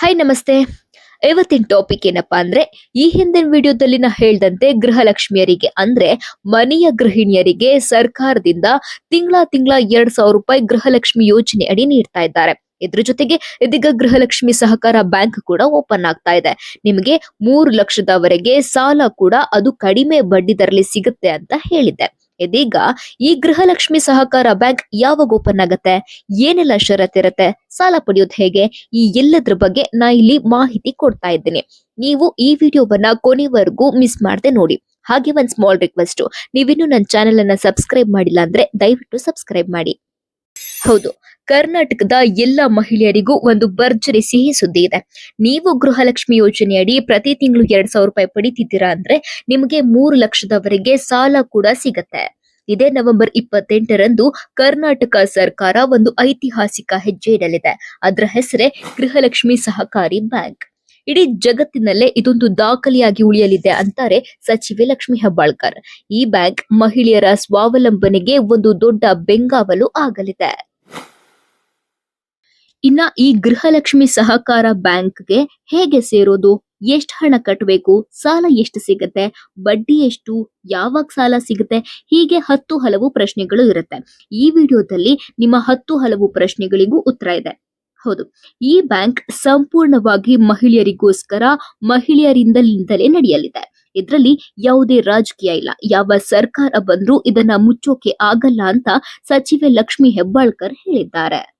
Hi ನಮಸ್ತೆ. ಇವತ್ತಿನ topic ಏನಪ್ಪಾ ಅಂದ್ರೆ, ಈ ಹಿಂದಿನ ವಿಡಿಯೋದಲ್ಲಿ ನಾ ಹೇಳ್ದಂತೆ ಗೃಹಲಕ್ಷ್ಮಿಯರಿಗೆ ಅಂದ್ರೆ ಮನೆಯ ಗೃಹಿಣಿಯರಿಗೆ ಸರ್ಕಾರದಿಂದ ತಿಂಗಳ ತಿಂಗಳ ಎರಡ್ ಸಾವಿರ ರೂಪಾಯಿ ಗೃಹಲಕ್ಷ್ಮಿ ಯೋಜನೆ ಅಡಿ ನೀಡ್ತಾ ಇದ್ದಾರೆ. ಇದ್ರ ಜೊತೆಗೆ ಇದೀಗ ಗೃಹಲಕ್ಷ್ಮಿ ಸಹಕಾರ ಬ್ಯಾಂಕ್ ಕೂಡ ಓಪನ್ ಆಗ್ತಾ ಇದೆ. ನಿಮಗೆ ಮೂರು ಲಕ್ಷದವರೆಗೆ ಸಾಲ ಕೂಡ ಅದು ಕಡಿಮೆ ಬಡ್ಡಿ ದರಲಿ ಸಿಗುತ್ತೆ ಅಂತ ಹೇಳಿದೆ ಇದೀಗ ಈ ಗೃಹಲಕ್ಷ್ಮಿ ಸಹಕಾರ ಬ್ಯಾಂಕ್ ಯಾವಾಗ ಓಪನ್ ಆಗತ್ತೆ? ಏನೆಲ್ಲ ಷರತ್ತಿರತ್ತೆ ಸಾಲ ಪಡೆಯೋದು ಹೇಗೆ? ಈ ಎಲ್ಲದ್ರ ಬಗ್ಗೆ ನಾ ಇಲ್ಲಿ ಮಾಹಿತಿ ಕೊಡ್ತಾ ಇದ್ದೀನಿ. ನೀವು ಈ ವಿಡಿಯೋವನ್ನ ಕೊನೆವರೆಗೂ ಮಿಸ್ ಮಾಡದೆ ನೋಡಿ. ಹಾಗೆ ಒಂದ್ ಸ್ಮಾಲ್ ರಿಕ್ವೆಸ್ಟ್ ನೀವಿನ್ನೂ ನನ್ನ ಚಾನೆಲ್ ಅನ್ನ ಸಬ್ಸ್ಕ್ರೈಬ್ ಮಾಡಿಲ್ಲ ಅಂದ್ರೆ ದಯವಿಟ್ಟು ಸಬ್ಸ್ಕ್ರೈಬ್ ಮಾಡಿ. ಹೌದು, ಕರ್ನಾಟಕದ ಎಲ್ಲ ಮಹಿಳೆಯರಿಗೂ ಒಂದು ಭರ್ಜರಿ ಸಿಹಿ ಸುದ್ದಿ ಇದೆ. ನೀವು ಗೃಹಲಕ್ಷ್ಮಿ ಯೋಜನೆಯಡಿ ಪ್ರತಿ ತಿಂಗಳು ಎರಡ್ ಸಾವಿರ ರೂಪಾಯಿ ಪಡಿತಿದ್ದೀರಾ ಅಂದ್ರೆ ನಿಮಗೆ ಮೂರು ಲಕ್ಷದವರೆಗೆ ಸಾಲ ಕೂಡ ಸಿಗತ್ತೆ. ಇದೇ ನವೆಂಬರ್ ಇಪ್ಪತ್ತೆಂಟರಂದು ಕರ್ನಾಟಕ ಸರ್ಕಾರ ಒಂದು ಐತಿಹಾಸಿಕ ಹೆಜ್ಜೆ ಇಡಲಿದೆ. ಅದರ ಹೆಸರೇ ಗೃಹಲಕ್ಷ್ಮಿ ಸಹಕಾರಿ ಬ್ಯಾಂಕ್. ಇಡೀ ಜಗತ್ತಿನಲ್ಲೇ ಇದೊಂದು ದಾಖಲೆಯಾಗಿ ಉಳಿಯಲಿದೆ ಅಂತಾರೆ ಸಚಿವೆ ಲಕ್ಷ್ಮಿ ಹೆಬ್ಬಾಳ್ಕರ್. ಈ ಬ್ಯಾಂಕ್ ಮಹಿಳೆಯರ ಸ್ವಾವಲಂಬನೆಗೆ ಒಂದು ದೊಡ್ಡ ಬೆಂಗಾವಲು ಆಗಲಿದೆ. ಇನ್ನ ಈ ಗೃಹಲಕ್ಷ್ಮಿ ಸಹಕಾರ ಬ್ಯಾಂಕ್ಗೆ ಹೇಗೆ ಸೇರೋದು? ಎಷ್ಟು ಹಣ ಕಟ್ಟಬೇಕು ಸಾಲ ಎಷ್ಟು ಸಿಗುತ್ತೆ? ಬಡ್ಡಿ ಎಷ್ಟು? ಯಾವಾಗ ಸಾಲ ಸಿಗುತ್ತೆ? ಹೀಗೆ ಹತ್ತು ಹಲವು ಪ್ರಶ್ನೆಗಳು ಇರುತ್ತೆ. ಈ ವಿಡಿಯೋದಲ್ಲಿ ನಿಮ್ಮ ಹತ್ತು ಹಲವು ಪ್ರಶ್ನೆಗಳಿಗೂ ಉತ್ತರ ಇದೆ. ಹೌದು. ಈ ಬ್ಯಾಂಕ್ ಸಂಪೂರ್ಣವಾಗಿ ಮಹಿಳೆಯರಿಗೋಸ್ಕರ ಮಹಿಳೆಯರಿಂದಲೇ ನಡೆಯಲಿದೆ. ಇದರಲ್ಲಿ ಯಾವುದೇ ರಾಜಕೀಯ ಇಲ್ಲ. ಯಾವ ಸರ್ಕಾರ ಬಂದ್ರೂ ಇದನ್ನ ಮುಚ್ಚೋಕೆ ಆಗಲ್ಲ ಅಂತ ಸಚಿವೆ ಲಕ್ಷ್ಮಿ ಹೆಬ್ಬಾಳ್ಕರ್ ಹೇಳಿದ್ದಾರೆ.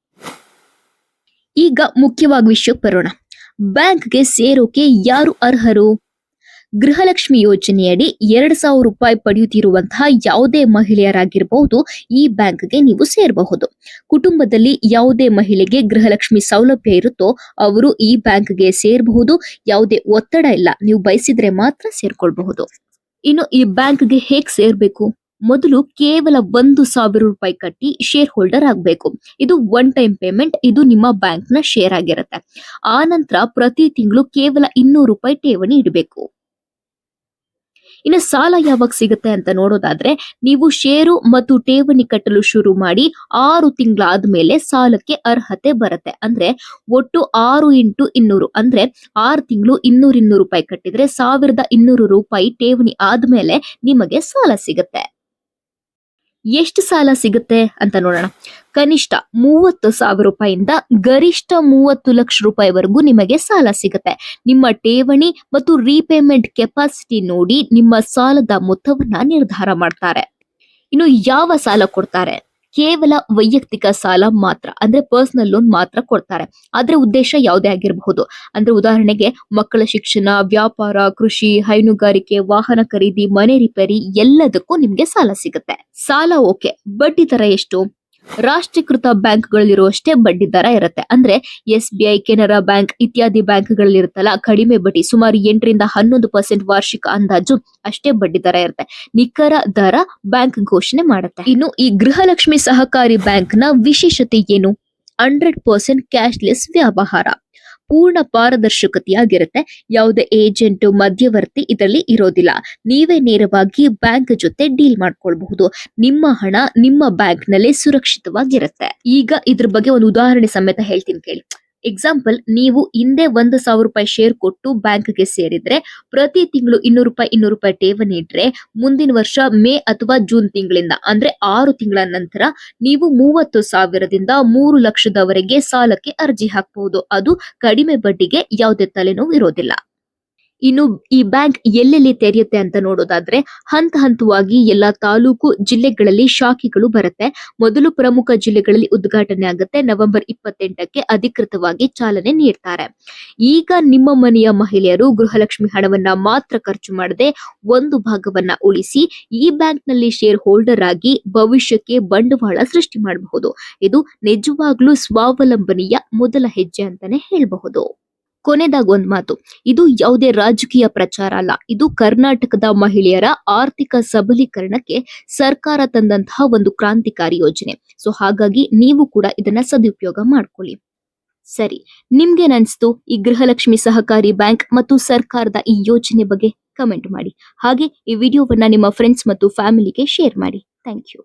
ಈಗ ಮುಖ್ಯವಾಗಿ ವಿಷಯಕ್ಕೆ ಬರೋಣ. ಬ್ಯಾಂಕ್ಗೆ ಸೇರೋಕೆ ಯಾರು ಅರ್ಹರು? ಗೃಹಲಕ್ಷ್ಮಿ ಯೋಜನೆಯಡಿ ಎರಡು ಸಾವಿರ ರೂಪಾಯಿ ಪಡೆಯುತ್ತಿರುವಂತಹ ಯಾವುದೇ ಮಹಿಳೆಯರಾಗಿರಬಹುದು ಈ ಬ್ಯಾಂಕ್ಗೆ ನೀವು ಸೇರಬಹುದು. ಕುಟುಂಬದಲ್ಲಿ ಯಾವುದೇ ಮಹಿಳೆಗೆ ಗೃಹಲಕ್ಷ್ಮಿ ಸೌಲಭ್ಯ ಇರುತ್ತೋ ಅವರು ಈ ಬ್ಯಾಂಕ್ಗೆ ಸೇರಬಹುದು. ಯಾವುದೇ ಒತ್ತಡ ಇಲ್ಲ. ನೀವು ಬಯಸಿದ್ರೆ ಮಾತ್ರ ಸೇರ್ಕೊಳ್ಬಹುದು. ಇನ್ನು ಈ ಬ್ಯಾಂಕ್ಗೆ ಹೇಗ್ ಸೇರ್ಬೇಕು? ಮೊದಲು ಕೇವಲ ಒಂದು ಸಾವಿರ ರೂಪಾಯಿ ಕಟ್ಟಿ ಶೇರ್ ಹೋಲ್ಡರ್ ಆಗಬೇಕು. ಇದು ಒನ್ ಟೈಮ್ ಪೇಮೆಂಟ್. ಇದು ನಿಮ್ಮ ಬ್ಯಾಂಕ್ನ ಶೇರ್ ಆಗಿರುತ್ತೆ. ಆ ನಂತರ ಪ್ರತಿ ತಿಂಗಳು ಕೇವಲ ಇನ್ನೂರು ರೂಪಾಯಿ ಠೇವಣಿ ಇಡಬೇಕು. ಇನ್ನು ಸಾಲ ಯಾವಾಗ ಸಿಗುತ್ತೆ ಅಂತ ನೋಡೋದಾದ್ರೆ ನೀವು ಷೇರು ಮತ್ತು ಠೇವಣಿ ಕಟ್ಟಲು ಶುರು ಮಾಡಿ ಆರು ತಿಂಗಳಾದ್ಮೇಲೆ ಸಾಲಕ್ಕೆ ಅರ್ಹತೆ ಬರುತ್ತೆ. ಅಂದ್ರೆ ಒಟ್ಟು ಆರು ಇಂಟು ಇನ್ನೂರು. ಅಂದ್ರೆ ಆರು ತಿಂಗಳು ಇನ್ನೂರು ಇನ್ನೂರು ರೂಪಾಯಿ ಕಟ್ಟಿದ್ರೆ ಸಾವಿರದ ಇನ್ನೂರು ರೂಪಾಯಿ ಠೇವಣಿ ಆದ್ಮೇಲೆ ನಿಮಗೆ ಸಾಲ ಸಿಗುತ್ತೆ. ಎಷ್ಟು ಸಾಲ ಸಿಗುತ್ತೆ ಅಂತ ನೋಡೋಣ. ಕನಿಷ್ಠ ಮೂವತ್ತು ಸಾವಿರ ರೂಪಾಯಿಂದ ಗರಿಷ್ಠ ಮೂವತ್ತು ಲಕ್ಷ ರೂಪಾಯಿವರೆಗೂ ನಿಮಗೆ ಸಾಲ ಸಿಗುತ್ತೆ. ನಿಮ್ಮ ಠೇವಣಿ ಮತ್ತು ರೀಪೇಮೆಂಟ್ ಕೆಪಾಸಿಟಿ ನೋಡಿ ನಿಮ್ಮ ಸಾಲದ ಮೊತ್ತವನ್ನ ನಿರ್ಧಾರ ಮಾಡ್ತಾರೆ. ಇನ್ನು ಯಾವ ಸಾಲ ಕೊಡ್ತಾರೆ? ಕೇವಲ ವೈಯಕ್ತಿಕ ಸಾಲ ಮಾತ್ರ, ಅಂದ್ರೆ ಪರ್ಸನಲ್ ಲೋನ್ ಮಾತ್ರ ಕೊಡ್ತಾರೆ. ಆದ್ರೆ ಉದ್ದೇಶ ಯಾವುದೇ ಆಗಿರಬಹುದು. ಅಂದ್ರೆ ಉದಾಹರಣೆಗೆ ಮಕ್ಕಳ ಶಿಕ್ಷಣ, ವ್ಯಾಪಾರ, ಕೃಷಿ, ಹೈನುಗಾರಿಕೆ, ವಾಹನ ಖರೀದಿ, ಮನೆ ರಿಪೇರಿ ಎಲ್ಲದಕ್ಕೂ ನಿಮ್ಗೆ ಸಾಲ ಸಿಗುತ್ತೆ. ಸಾಲ ಓಕೆ ಬಡ್ಡಿ ದರ ಎಷ್ಟು? ರಾಷ್ಟ್ರೀಕೃತ ಬ್ಯಾಂಕ್ಗಳಲ್ಲಿರುವಷ್ಟೇ ಬಡ್ಡಿ ದರ ಇರುತ್ತೆ. ಅಂದ್ರೆ S B I, Canara bank ಇತ್ಯಾದಿ ಬ್ಯಾಂಕ್ಗಳಲ್ಲಿರುತ್ತಲ್ಲ, ಕಡಿಮೆ ಬಡ್ಡಿ ಸುಮಾರು ಎಂಟರಿಂದ ಹನ್ನೊಂದು ಪರ್ಸೆಂಟ್ ವಾರ್ಷಿಕ ಅಂದಾಜು ಅಷ್ಟೇ ಬಡ್ಡಿ ದರ ಇರುತ್ತೆ. ನಿಖರ ದರ ಬ್ಯಾಂಕ್ ಘೋಷಣೆ ಮಾಡುತ್ತೆ. ಇನ್ನು ಈ ಗೃಹಲಕ್ಷ್ಮಿ ಸಹಕಾರಿ ಬ್ಯಾಂಕ್ ವಿಶೇಷತೆ ಏನು? ಹಂಡ್ರೆಡ್ ಪರ್ಸೆಂಟ್ ಕ್ಯಾಶ್ಲೆಸ್ ವ್ಯವಹಾರ. ಪೂರ್ಣ ಪಾರದರ್ಶಕತೆಯಾಗಿರುತ್ತೆ. ಯಾವುದೇ ಏಜೆಂಟ್, ಮಧ್ಯವರ್ತಿ ಇದರಲ್ಲಿ ಇರೋದಿಲ್ಲ. ನೀವೇ ನೇರವಾಗಿ ಬ್ಯಾಂಕ್ ಜೊತೆ ಡೀಲ್ ಮಾಡ್ಕೊಳ್ಬಹುದು. ನಿಮ್ಮ ಹಣ ನಿಮ್ಮ ಬ್ಯಾಂಕ್ನಲ್ಲಿ ಸುರಕ್ಷಿತವಾಗಿರುತ್ತೆ. ಈಗ ಇದ್ರ ಬಗ್ಗೆ ಒಂದು ಉದಾಹರಣೆ ಸಮೇತ ಹೇಳ್ತೀನಿ ಕೇಳಿ. ಎಕ್ಸಾಂಪಲ್ ನೀವು ಹಿಂದೆ ಒಂದು ಸಾವಿರ ರೂಪಾಯಿ ಶೇರ್ ಕೊಟ್ಟು ಬ್ಯಾಂಕ್ಗೆ ಸೇರಿದ್ರೆ, ಪ್ರತಿ ತಿಂಗಳು ಇನ್ನೂರು ರೂಪಾಯಿ ಇನ್ನೂರು ರೂಪಾಯಿ ಠೇವಣಿ ಇಟ್ರೆ, ಮುಂದಿನ ವರ್ಷ ಮೇ ಅಥವಾ ಜೂನ್ ತಿಂಗಳಿಂದ, ಅಂದ್ರೆ ಆರು ತಿಂಗಳ ನಂತರ ನೀವು ಮೂವತ್ತು ಸಾವಿರದಿಂದ ಮೂರು ಲಕ್ಷದವರೆಗೆ ಸಾಲಕ್ಕೆ ಅರ್ಜಿ ಹಾಕಬಹುದು ಅದು ಕಡಿಮೆ ಬಡ್ಡಿಗೆ ಯಾವುದೇ ತಲೆನೋವು ಇರೋದಿಲ್ಲ. ಇನ್ನು ಈ ಬ್ಯಾಂಕ್ ಎಲ್ಲೆಲ್ಲಿ ತೆರೆಯುತ್ತೆ ಅಂತ ನೋಡೋದಾದ್ರೆ ಹಂತ ಹಂತವಾಗಿ ಎಲ್ಲ ತಾಲೂಕು ಜಿಲ್ಲೆಗಳಲ್ಲಿ ಶಾಖೆಗಳು ಬರುತ್ತೆ. ಮೊದಲು ಪ್ರಮುಖ ಜಿಲ್ಲೆಗಳಲ್ಲಿ ಉದ್ಘಾಟನೆ ಆಗುತ್ತೆ. ನವೆಂಬರ್ ಇಪ್ಪತ್ತೆಂಟಕ್ಕೆ ಅಧಿಕೃತವಾಗಿ ಚಾಲನೆ ನೀಡ್ತಾರೆ. ಈಗ ನಿಮ್ಮ ಮನೆಯ ಮಹಿಳೆಯರು ಗೃಹಲಕ್ಷ್ಮಿ ಹಣವನ್ನ ಮಾತ್ರ ಖರ್ಚು ಮಾಡದೆ ಒಂದು ಭಾಗವನ್ನ ಉಳಿಸಿ ಈ ಬ್ಯಾಂಕ್ನಲ್ಲಿ ಶೇರ್ ಹೋಲ್ಡರ್ ಆಗಿ ಭವಿಷ್ಯಕ್ಕೆ ಬಂಡವಾಳ ಸೃಷ್ಟಿ ಮಾಡಬಹುದು. ಇದು ನಿಜವಾಗ್ಲೂ ಸ್ವಾವಲಂಬನೆಯ ಮೊದಲ ಹೆಜ್ಜೆ ಅಂತಾನೆ ಹೇಳಬಹುದು. ಕೊನೆದಾಗ ಒಂದ್ ಮಾತು. ಇದು ಯಾವುದೇ ರಾಜಕೀಯ ಪ್ರಚಾರ ಅಲ್ಲ. ಇದು ಕರ್ನಾಟಕದ ಮಹಿಳೆಯರ ಆರ್ಥಿಕ ಸಬಲೀಕರಣಕ್ಕೆ ಸರ್ಕಾರ ತಂದಂತಹ ಒಂದು ಕ್ರಾಂತಿಕಾರಿ ಯೋಜನೆ. ಸೊ ಹಾಗಾಗಿ ನೀವು ಕೂಡ ಇದನ್ನ ಸದುಪಯೋಗ ಮಾಡ್ಕೊಳ್ಳಿ. ಸರಿ, ನಿಮ್ಗೆ ನನ್ಸ್ತು ಈ ಗೃಹಲಕ್ಷ್ಮಿ ಸಹಕಾರಿ ಬ್ಯಾಂಕ್ ಮತ್ತು ಸರ್ಕಾರದ ಈ ಯೋಜನೆ ಬಗ್ಗೆ ಕಮೆಂಟ್ ಮಾಡಿ. ಹಾಗೆ ಈ ವಿಡಿಯೋವನ್ನ ನಿಮ್ಮ ಫ್ರೆಂಡ್ಸ್ ಮತ್ತು ಫ್ಯಾಮಿಲಿಗೆ ಶೇರ್ ಮಾಡಿ. Thank you